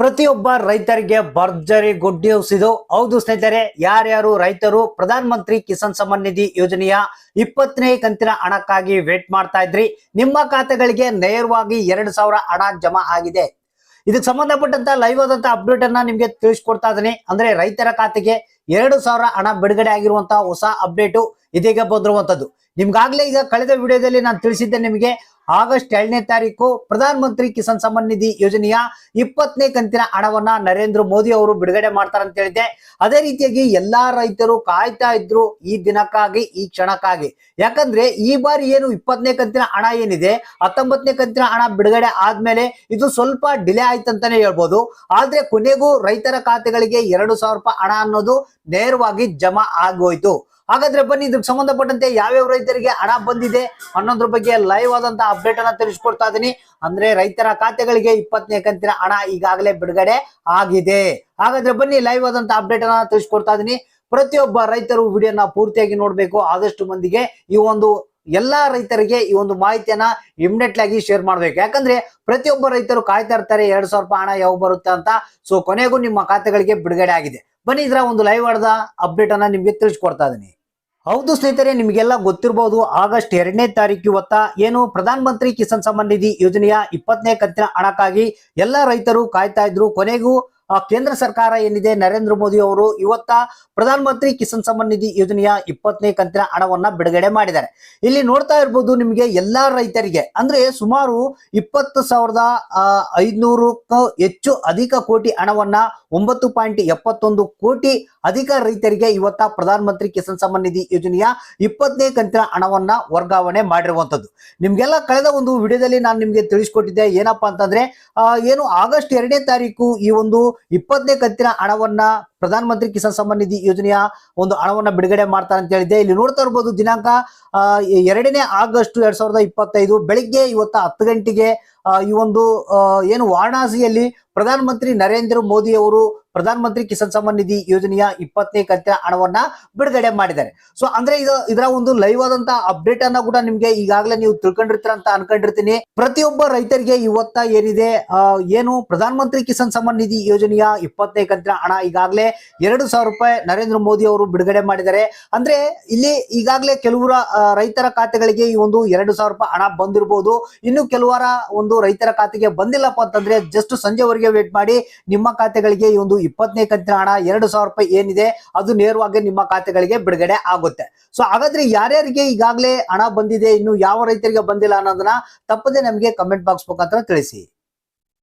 ಪ್ರತಿಯೊಬ್ಬ ರೈತರಿಗೆ ಭರ್ಜರಿ ಗುಡ್ ನ್ಯೂಸ್ ಇದು. ಹೌದು ಸ್ನೇಹಿತರೆ, ಯಾರ್ಯಾರು ರೈತರು ಪ್ರಧಾನ ಮಂತ್ರಿ ಕಿಸಾನ್ ಸಮ್ಮಾನ್ ನಿಧಿ ಯೋಜನೆಯ ಇಪ್ಪತ್ತನೇ ಕಂತಿನ ಹಣಕ್ಕಾಗಿ ವೇಟ್ ಮಾಡ್ತಾ ಇದ್ರಿ. ನಿಮ್ಮ ಖಾತೆಗಳಿಗೆ ನೇರವಾಗಿ ಎರಡು ಸಾವಿರ ಹಣ ಜಮಾ ಆಗಿದೆ. ಇದಕ್ಕೆ ಸಂಬಂಧಪಟ್ಟಂತ ಲೈವ್ ಆದಂತ ಅಪ್ಡೇಟ್ ಅನ್ನ ನಿಮ್ಗೆ ತಿಳಿಸ್ಕೊಡ್ತಾ ಇದೀನಿ ಅಂದ್ರೆ ರೈತರ ಖಾತೆಗೆ ಎರಡು ಸಾವಿರ ಹಣ ಬಿಡುಗಡೆ ಆಗಿರುವಂತಹ ಹೊಸ ಅಪ್ಡೇಟು ಇದೀಗ ಬಂದಿರುವಂತದ್ದು. ನಿಮ್ಗಾಗ್ಲೇ ಈಗ ಕಳೆದ ವಿಡಿಯೋದಲ್ಲಿ ನಾನು ತಿಳಿಸಿದ್ದೆ ನಿಮಗೆ ಆಗಸ್ಟ್ ಎರಡನೇ ತಾರೀಕು ಪ್ರಧಾನ ಮಂತ್ರಿ ಕಿಸಾನ್ ಸಮ್ಮಾನ್ ನಿಧಿ ಯೋಜನೆಯ ಇಪ್ಪತ್ತನೇ ಕಂತಿನ ಹಣವನ್ನ ನರೇಂದ್ರ ಮೋದಿ ಅವರು ಬಿಡುಗಡೆ ಮಾಡ್ತಾರೆ ಅಂತ ಹೇಳಿದ್ದೆ. ಅದೇ ರೀತಿಯಾಗಿ ಎಲ್ಲಾ ರೈತರು ಕಾಯ್ತಾ ಇದ್ರು ಈ ದಿನಕ್ಕಾಗಿ, ಈ ಕ್ಷಣಕ್ಕಾಗಿ. ಯಾಕಂದ್ರೆ ಈ ಬಾರಿ ಏನು ಇಪ್ಪತ್ತನೇ ಕಂತಿನ ಹಣ ಏನಿದೆ, ಹತ್ತೊಂಬತ್ತನೇ ಕಂತಿನ ಹಣ ಬಿಡುಗಡೆ ಆದ್ಮೇಲೆ ಇದು ಸ್ವಲ್ಪ ಡಿಲೇ ಆಯ್ತಂತಾನೆ ಹೇಳ್ಬೋದು. ಆದ್ರೆ ಕೊನೆಗೂ ರೈತರ ಖಾತೆಗಳಿಗೆ ಎರಡು ಸಾವಿರ ರೂಪಾಯಿ ಹಣ ಅನ್ನೋದು ನೇರವಾಗಿ ಜಮಾ ಆಗೋಯ್ತು. ಹಾಗಾದ್ರೆ ಬನ್ನಿ, ಇದಕ್ಕೆ ಸಂಬಂಧಪಟ್ಟಂತೆ ಯಾವ್ಯಾವ ರೈತರಿಗೆ ಹಣ ಬಂದಿದೆ ಅನ್ನೋದ್ರ ಬಗ್ಗೆ ಲೈವ್ ಆದಂತ ಅಪ್ಡೇಟ್ ಅನ್ನ ತಿಳಿಸ್ಕೊಡ್ತಾ ಇದೀನಿ. ಅಂದ್ರೆ ರೈತರ ಖಾತೆಗಳಿಗೆ ಇಪ್ಪತ್ತನೇ ಕಂತಿನ ಹಣ ಈಗಾಗಲೇ ಬಿಡುಗಡೆ ಆಗಿದೆ. ಹಾಗಾದ್ರೆ ಬನ್ನಿ ಲೈವ್ ಆದಂತ ಅಪ್ಡೇಟ್ ಅನ್ನ ತಿಳಿಸ್ಕೊಡ್ತಾ ಇದೀನಿ. ಪ್ರತಿಯೊಬ್ಬ ರೈತರು ವಿಡಿಯೋನ ಪೂರ್ತಿಯಾಗಿ ನೋಡ್ಬೇಕು. ಆದಷ್ಟು ಮಂದಿಗೆ ಈ ಒಂದು ಎಲ್ಲಾ ರೈತರಿಗೆ ಈ ಒಂದು ಮಾಹಿತಿಯನ್ನ ಇಮಿಡಿಯೇಟ್ ಆಗಿ ಶೇರ್ ಮಾಡ್ಬೇಕು. ಯಾಕಂದ್ರೆ ಪ್ರತಿಯೊಬ್ಬ ರೈತರು ಕಾಯ್ತಾ ಇರ್ತಾರೆ, ಎರಡ್ ಸಾವಿರ ರೂಪಾಯಿ ಹಣ ಯಾವಾಗ ಬರುತ್ತೆ ಅಂತ. ಸೊ ಕೊನೆಗೂ ನಿಮ್ಮ ಖಾತೆಗಳಿಗೆ ಬಿಡುಗಡೆ ಆಗಿದೆ. ಬನ್ನಿ, ಇದ್ರ ಒಂದು ಲೈವ್ ಆಡದ ಅಪ್ಡೇಟ್ ಅನ್ನ ನಿಮ್ಗೆ ತಿಳಿಸ್ಕೊಡ್ತಾ ಇದೀನಿ. ಹೌದು ಸ್ನೇಹಿತರೆ, ನಿಮಗೆಲ್ಲ ಗೊತ್ತಿರಬಹುದು ಆಗಸ್ಟ್ ಎರಡನೇ ತಾರೀಕು ಇವತ್ತ ಏನು ಪ್ರಧಾನ ಮಂತ್ರಿ ಕಿಸಾನ್ ಸಮ್ಮಾನ್ ನಿಧಿ ಯೋಜನೆಯ ಇಪ್ಪತ್ತನೇ ಕಂತಿನ ಹಣಕ್ಕಾಗಿ ಎಲ್ಲ ರೈತರು ಕಾಯ್ತಾ ಇದ್ರು. ಕೊನೆಗೂ ಕೇಂದ್ರ ಸರ್ಕಾರ ಏನಿದೆ? ನರೇಂದ್ರ ಮೋದಿ ಅವರು ಇವತ್ತ ಪ್ರಧಾನ ಮಂತ್ರಿ ಕಿಸಾನ್ ಸಮ್ಮಾನ್ ನಿಧಿ ಯೋಜನೆಯ ಇಪ್ಪತ್ತನೇ ಕಂತಿನ ಹಣವನ್ನ ಬಿಡುಗಡೆ ಮಾಡಿದ್ದಾರೆ. ಇಲ್ಲಿ ನೋಡ್ತಾ ಇರ್ಬೋದು ನಿಮಗೆ ಎಲ್ಲಾ ರೈತರಿಗೆ, ಅಂದ್ರೆ ಸುಮಾರು ಇಪ್ಪತ್ತು ಸಾವಿರದ ಐದ್ನೂರಕ್ಕೂ ಹೆಚ್ಚು ಅಧಿಕ ಕೋಟಿ ಹಣವನ್ನ ಒಂಬತ್ತು ಪಾಯಿಂಟ್ ಎಪ್ಪತ್ತೊಂದು ಕೋಟಿ ಅಧಿಕ ರೈತರಿಗೆ ಇವತ್ತ ಪ್ರಧಾನ ಮಂತ್ರಿ ಕಿಸಾನ್ ಸಮ್ಮಾನ್ ನಿಧಿ ಯೋಜನೆಯ ಇಪ್ಪತ್ತನೇ ಕಂತಿನ ಹಣವನ್ನ ವರ್ಗಾವಣೆ ಮಾಡಿರುವಂತದ್ದು ನಿಮ್ಗೆಲ್ಲ ಕಳೆದ ಒಂದು ವಿಡಿಯೋದಲ್ಲಿ ನಾನು ನಿಮ್ಗೆ ತಿಳಿಸ್ಕೊಟ್ಟಿದ್ದೆ ಏನಪ್ಪಾ ಅಂತಂದ್ರೆ ಏನು ಆಗಸ್ಟ್ ಎರಡನೇ ತಾರೀಕು ಈ ಒಂದು ಇಪ್ಪತ್ತನೇ ಕಂತಿನ ಹಣವನ್ನ ಪ್ರಧಾನ ಮಂತ್ರಿ ಕಿಸಾನ್ ಸಮ್ಮಾನ್ ನಿಧಿ ಯೋಜನೆಯ ಒಂದು ಹಣವನ್ನ ಬಿಡುಗಡೆ ಮಾಡ್ತಾರೆ ಅಂತ ಹೇಳಿದ್ದೆ. ಇಲ್ಲಿ ನೋಡ್ತಾ ಇರ್ಬೋದು ದಿನಾಂಕ ಎರಡನೇ ಆಗಸ್ಟ್ ಎರಡ್ ಸಾವಿರದ ಇಪ್ಪತ್ತೈದು ಬೆಳಿಗ್ಗೆ ಇವತ್ತ ಹತ್ತು ಗಂಟೆಗೆ ಈ ಒಂದು ಏನು ವಾರಣಾಸಿಯಲ್ಲಿ ಪ್ರಧಾನ ಮಂತ್ರಿ ನರೇಂದ್ರ ಮೋದಿ ಅವರು ಪ್ರಧಾನ ಮಂತ್ರಿ ಕಿಸಾನ್ ಸಮ್ಮಾನ್ ನಿಧಿ ಯೋಜನೆಯ ಇಪ್ಪತ್ತನೇ ಕಂತಿನ ಹಣವನ್ನ ಬಿಡುಗಡೆ ಮಾಡಿದ್ದಾರೆ. ಸೊ ಅಂದ್ರೆ ಇದು ಇದರ ಒಂದು ಲೈವ್ ಆದಂತ ಅಪ್ಡೇಟ್ ಅನ್ನ ಕೂಡ ನಿಮ್ಗೆ ಈಗಾಗಲೇ ನೀವು ತಿಳ್ಕೊಂಡಿರ್ತೀರ ಅಂತ ಅನ್ಕೊಂಡಿರ್ತೀನಿ. ಪ್ರತಿಯೊಬ್ಬ ರೈತರಿಗೆ ಇವತ್ತ ಏನಿದೆ ಏನು ಪ್ರಧಾನ ಮಂತ್ರಿ ಕಿಸಾನ್ ಸಮ್ಮಾನ್ ನಿಧಿ ಯೋಜನೆಯ ಇಪ್ಪತ್ತನೇ ಕಂತಿನ ಹಣ ಈಗಾಗಲೇ ಎರಡು ರೂಪಾಯಿ ನರೇಂದ್ರ ಮೋದಿ ಅವರು ಬಿಡುಗಡೆ ಮಾಡಿದ್ದಾರೆ. ಅಂದ್ರೆ ಇಲ್ಲಿ ಈಗಾಗಲೇ ಕೆಲವರ ರೈತರ ಖಾತೆಗಳಿಗೆ ಈ ಒಂದು ಎರಡು ಸಾವಿರ ರೂಪಾಯಿ ಹಣ ಬಂದಿರಬಹುದು ಇನ್ನು ಕೆಲವರ ಒಂದು ರೈತರ ಖಾತೆಗೆ ಬಂದಿಲ್ಲಪ್ಪ ಅಂತಂದ್ರೆ ಜಸ್ಟ್ ಸಂಜೆವರೆಗೆ ವೇಟ್ ಮಾಡಿ ನಿಮ್ಮ ಖಾತೆಗಳಿಗೆ ಈ ಒಂದು ಇಪ್ಪತ್ತನೇ ಕಂತಿನ ಹಣ ಎರಡು ಸಾವಿರ ರೂಪಾಯಿ ಏನಿದೆ, ಅದು ನೇರವಾಗಿ ನಿಮ್ಮ ಖಾತೆಗಳಿಗೆ ಬಿಡುಗಡೆ ಆಗುತ್ತೆ. ಸೊ ಹಾಗಾದ್ರೆ ಯಾರ್ಯಾರಿಗೆ ಈಗಾಗಲೇ ಹಣ ಬಂದಿದೆ, ಇನ್ನು ಯಾವ ರೈತರಿಗೆ ಬಂದಿಲ್ಲ ಅನ್ನೋದನ್ನ ತಪ್ಪದೆ ನಮಗೆ ಕಮೆಂಟ್ ಬಾಕ್ಸ್ ಮುಖಾಂತರ ತಿಳಿಸಿ.